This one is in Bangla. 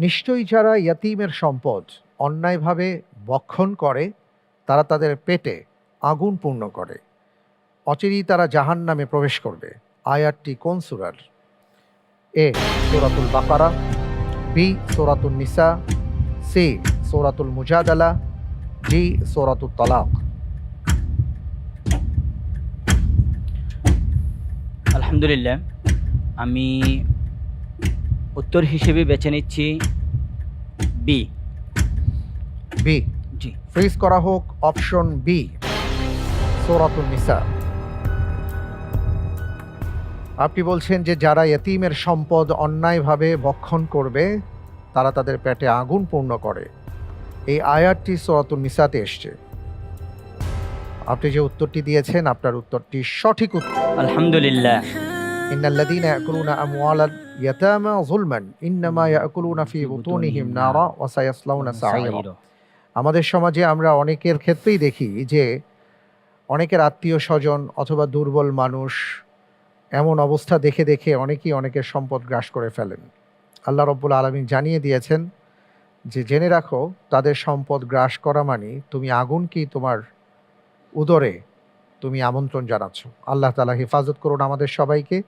নিশ্চয়ই যারা ইয়াতিমের সম্পদ অন্যায়ভাবে বক্ষণ করে, তারা তাদের পেটে আগুন পূর্ণ করে। অচিরেই তারা জাহান নামে প্রবেশ করবে। আয়াতটি কোন সুরার? এ, সোরাতুল বাকারা, বি সোরাতুল নিসা, সি, সোরাতুল মুজাদালা, ডি সোরাতুল তালাক। আলহামদুলিল্লাহ, আমি উত্তর হিসেবে বেছে নিচ্ছি বি বি জি। ফ্রিজ করা হোক অপশন বি সোরাতুল নিসা। আপনি বলছেন যে যারা এতিমের সম্পদ অন্যায়ভাবে বক্ষণ করবে তারা তাদের পেটে আগুন পূর্ণ করে। এই আয়াতটি সোরাতুল নিসাতে এসছে। আপনি যে উত্তরটি দিয়েছেন আপনার উত্তরটি সঠিক উত্তর। আলহামদুলিল্লাহ। ইন্নাল্লাযীনা ইয়াকুলুনা আমওয়ালাল ইয়াতামা যুলমান ইন্নামা ইয়াকুলুনা ফি বুতুনিহিম নারা ওয়া সায়াসলাউনা সাঈরা আমাদের সমাজে আমরা অনেকের ক্ষেত্রেই দেখি যে অনেকের আত্মীয় স্বজন অথবা দুর্বল মানুষ এমন অবস্থা দেখে দেখে অনেকেই অনেকের সম্পদ গ্রাস করে ফেলেন। আল্লাহ রব্বুল আলমিন জানিয়ে দিয়েছেন যে জেনে রাখো তাদের সম্পদ গ্রাস করা মানে তুমি আগুনকেই তোমার উদরে তুমি আমন্ত্রণ জানাচ্ছ। আল্লাহ তালা হেফাজত করুন আমাদের সবাইকে।